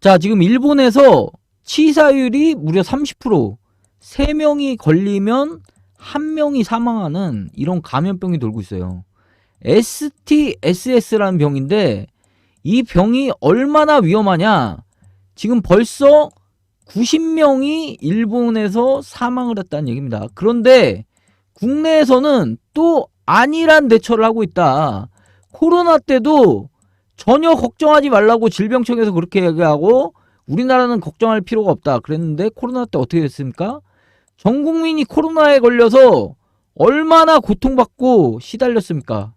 자, 지금 일본에서 치사율이 무려 30%, 3명이 걸리면 1명이 사망하는 이런 감염병이 돌고 있어요. STSS라는 병인데 이 병이 얼마나 위험하냐? 지금 벌써 90명이 일본에서 사망을 했다는 얘기입니다. 그런데 국내에서는 또 아니란 대처를 하고 있다. 코로나 때도 전혀 걱정하지 말라고 질병청에서 그렇게 얘기하고 우리나라는 걱정할 필요가 없다. 그랬는데 코로나 때 어떻게 됐습니까? 전 국민이 코로나에 걸려서 얼마나 고통받고 시달렸습니까?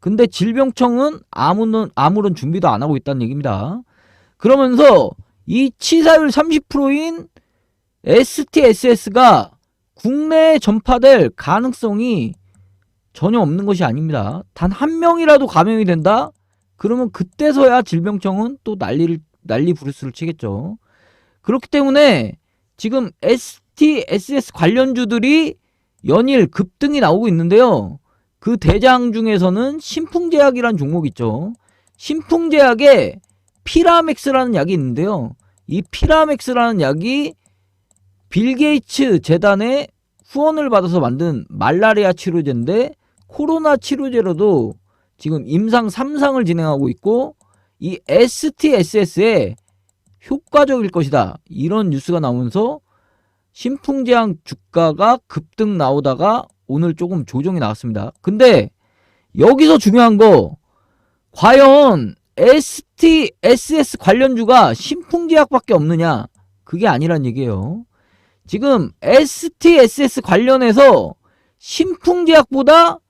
근데 질병청은 아무런, 아무런 준비도 안 하고 있다는 얘기입니다. 그러면서 이 치사율 30%인 STSS가 국내에 전파될 가능성이 전혀 없는 것이 아닙니다. 단 한 명이라도 감염이 된다? 그러면 그때서야 질병청은 또 난리를, 난리 부르스를 치겠죠. 그렇기 때문에 지금 STSS 관련주들이 연일 급등이 나오고 있는데요. 그 대장 중에서는 신풍제약이라는 종목이 있죠. 신풍제약에 피라맥스라는 약이 있는데요. 이 피라맥스라는 약이 빌 게이츠 재단의 후원을 받아서 만든 말라리아 치료제인데 코로나 치료제로도 지금 임상 3상을 진행하고 있고 이 STSS에 효과적일 것이다. 이런 뉴스가 나오면서 신풍제약 주가가 급등 나오다가 오늘 조금 조정이 나왔습니다. 근데 여기서 중요한 거 과연 STSS 관련주가 신풍제약밖에 없느냐? 그게 아니란 얘기예요. 지금 STSS 관련해서 신풍제약보다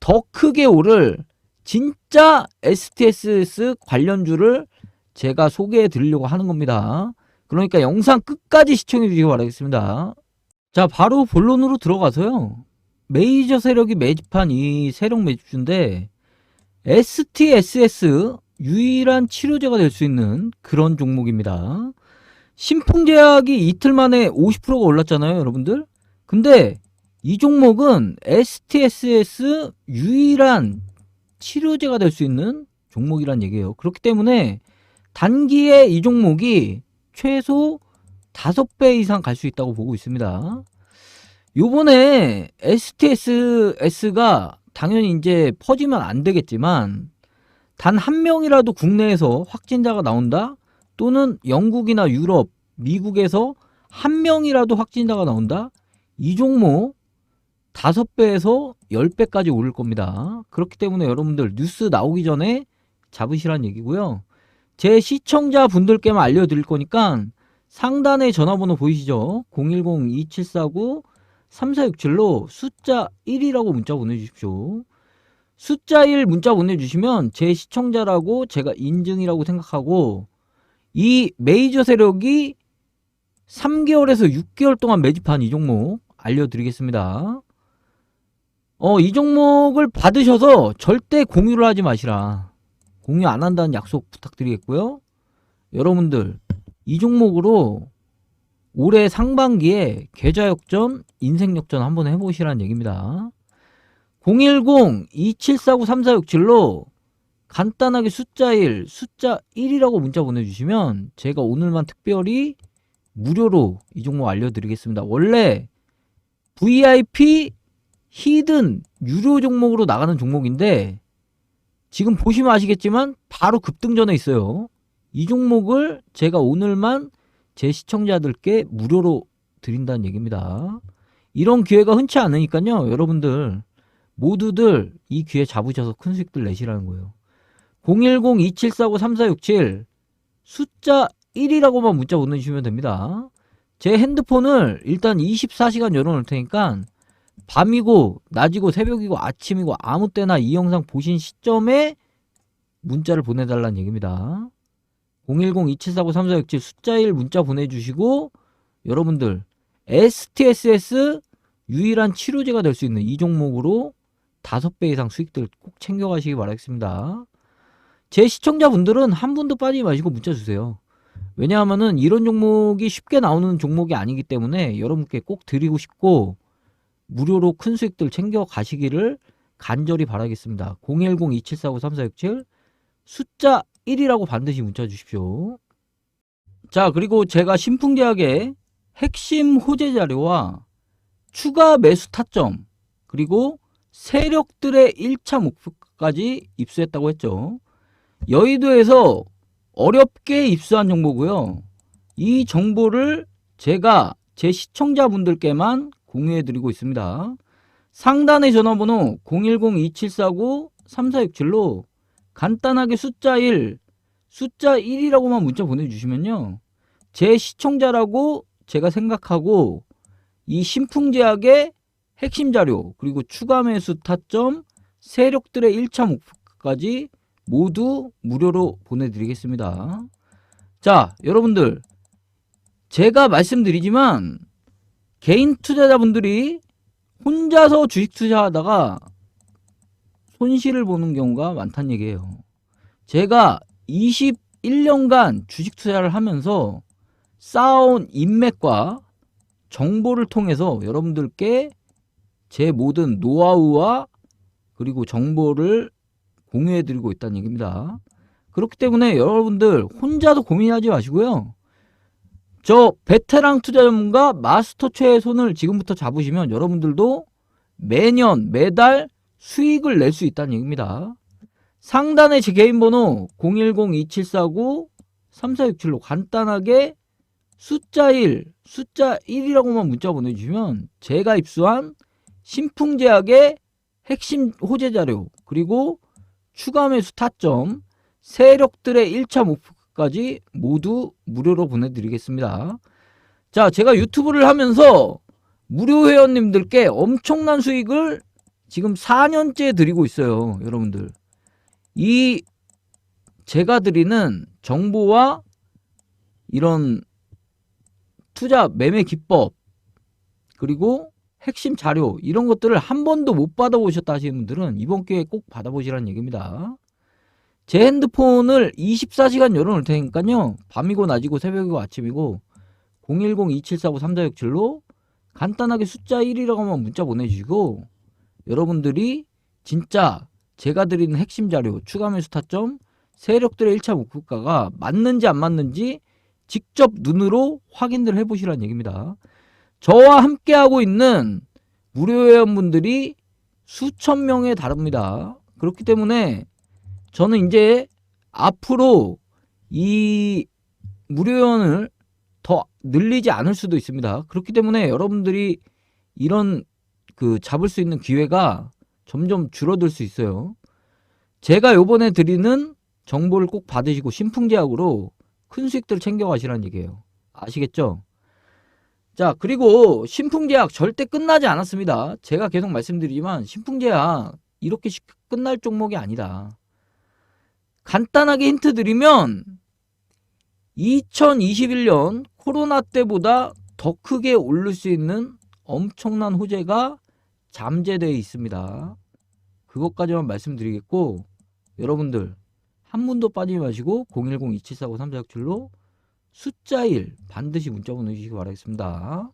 더 크게 오를 진짜 STSS 관련주를 제가 소개해 드리려고 하는 겁니다. 그러니까 영상 끝까지 시청해 주시기 바라겠습니다. 자, 바로 본론으로 들어가서요. 메이저 세력이 매집한 이 세력 매집주인데 STSS 유일한 치료제가 될 수 있는 그런 종목입니다. 신풍제약이 이틀 만에 50%가 올랐잖아요, 여러분들. 근데 이 종목은 STSS 유일한 치료제가 될 수 있는 종목이란 얘기예요. 그렇기 때문에 단기에 이 종목이 최소 5배 이상 갈 수 있다고 보고 있습니다. 요번에 STSS가 당연히 이제 퍼지면 안 되겠지만 단 한 명이라도 국내에서 확진자가 나온다 또는 영국이나 유럽, 미국에서 한 명이라도 확진자가 나온다 이 종목 5배에서 10배까지 오를 겁니다. 그렇기 때문에 여러분들 뉴스 나오기 전에 잡으시란 얘기고요. 제 시청자 분들께만 알려드릴 거니까 상단에 전화번호 보이시죠? 010-2749-3467로 숫자 1이라고 문자 보내주십시오. 숫자 1 문자 보내주시면 제 시청자라고 제가 인증이라고 생각하고 이 메이저 세력이 3개월에서 6개월 동안 매집한 이 종목 알려드리겠습니다. 어, 이 종목을 받으셔서 절대 공유를 하지 마시라. 공유 안 한다는 약속 부탁드리겠고요. 여러분들, 이 종목으로 올해 상반기에 계좌 역전, 인생 역전 한번 해보시라는 얘기입니다. 010-2749-3467로 간단하게 숫자 1, 숫자 1이라고 문자 보내주시면 제가 오늘만 특별히 무료로 이 종목 알려드리겠습니다. 원래 VIP 히든 유료 종목으로 나가는 종목인데 지금 보시면 아시겠지만 바로 급등전에 있어요. 이 종목을 제가 오늘만 제 시청자들께 무료로 드린다는 얘기입니다. 이런 기회가 흔치 않으니까요. 여러분들 모두들 이 기회 잡으셔서 큰 수익들 내시라는 거예요. 010-2749-3467 숫자 1이라고만 문자 보내주시면 됩니다. 제 핸드폰을 일단 24시간 열어놓을 테니까 밤이고 낮이고 새벽이고 아침이고 아무 때나 이 영상 보신 시점에 문자를 보내달라는 얘기입니다. 010-2749-3467 숫자 1 문자 보내주시고 여러분들 STSS 유일한 치료제가 될 수 있는 이 종목으로 5배 이상 수익들 꼭 챙겨가시기 바라겠습니다. 제 시청자분들은 한 분도 빠지지 마시고 문자 주세요. 왜냐하면은 이런 종목이 쉽게 나오는 종목이 아니기 때문에 여러분께 꼭 드리고 싶고 무료로 큰 수익들 챙겨 가시기를 간절히 바라겠습니다. 010-2749-3467 숫자 1이라고 반드시 문자 주십시오. 자, 그리고 제가 신풍제약의 핵심 호재 자료와 추가 매수 타점, 그리고 세력들의 1차 목표까지 입수했다고 했죠. 여의도에서 어렵게 입수한 정보고요. 이 정보를 제가 제 시청자분들께만 공유해 드리고 있습니다. 상단의 전화번호 010-2749-3467로 간단하게 숫자 1, 숫자 1이라고만 문자 보내주시면요. 제 시청자라고 제가 생각하고 이 신풍제약의 핵심 자료 그리고 추가 매수 타점 세력들의 1차 목표까지 모두 무료로 보내드리겠습니다. 자, 여러분들 제가 말씀드리지만 개인 투자자분들이 혼자서 주식 투자하다가 손실을 보는 경우가 많다는 얘기예요. 제가 21년간 주식 투자를 하면서 쌓아온 인맥과 정보를 통해서 여러분들께 제 모든 노하우와 그리고 정보를 공유해 드리고 있다는 얘기입니다. 그렇기 때문에 여러분들 혼자서 고민하지 마시고요. 저 베테랑 투자 전문가 마스터 최의 손을 지금부터 잡으시면 여러분들도 매년 매달 수익을 낼 수 있다는 얘기입니다. 상단에 제 개인 번호 010-2749-3467로 간단하게 숫자 1, 숫자 1이라고만 문자 보내주시면 제가 입수한 신풍제약의 핵심 호재 자료 그리고 추가 매수 타점 세력들의 1차 목표 까지 모두 무료로 보내드리겠습니다. 자, 제가 유튜브를 하면서 무료 회원님들께 엄청난 수익을 지금 4년째 드리고 있어요, 여러분들. 이 제가 드리는 정보와 이런 투자 매매 기법 그리고 핵심 자료 이런 것들을 한 번도 못 받아보셨다 하시는 분들은 이번 기회에 꼭 받아보시라는 얘기입니다. 제 핸드폰을 24시간 열어놓을 테니까요. 밤이고 낮이고 새벽이고 아침이고 010-2749-3467로 간단하게 숫자 1이라고만 문자 보내주시고 여러분들이 진짜 제가 드리는 핵심 자료 추가 매수 타점 세력들의 1차 목표가가 맞는지 안 맞는지 직접 눈으로 확인을 해보시라는 얘기입니다. 저와 함께하고 있는 무료 회원분들이 수천 명에 달합니다. 그렇기 때문에 저는 이제 앞으로 이 무료 회원을 더 늘리지 않을 수도 있습니다. 그렇기 때문에 여러분들이 이런 그 잡을 수 있는 기회가 점점 줄어들 수 있어요. 제가 요번에 드리는 정보를 꼭 받으시고 신풍제약으로 큰 수익들 챙겨가시라는 얘기예요. 아시겠죠? 자, 그리고 신풍제약 절대 끝나지 않았습니다. 제가 계속 말씀드리지만 신풍제약 이렇게 끝날 종목이 아니다. 간단하게 힌트 드리면 2021년 코로나 때보다 더 크게 오를 수 있는 엄청난 호재가 잠재되어 있습니다. 그것까지만 말씀드리겠고 여러분들 한 분도 빠지지 마시고 010-2749-3467로 숫자 1 반드시 문자 보내주시기 바라겠습니다.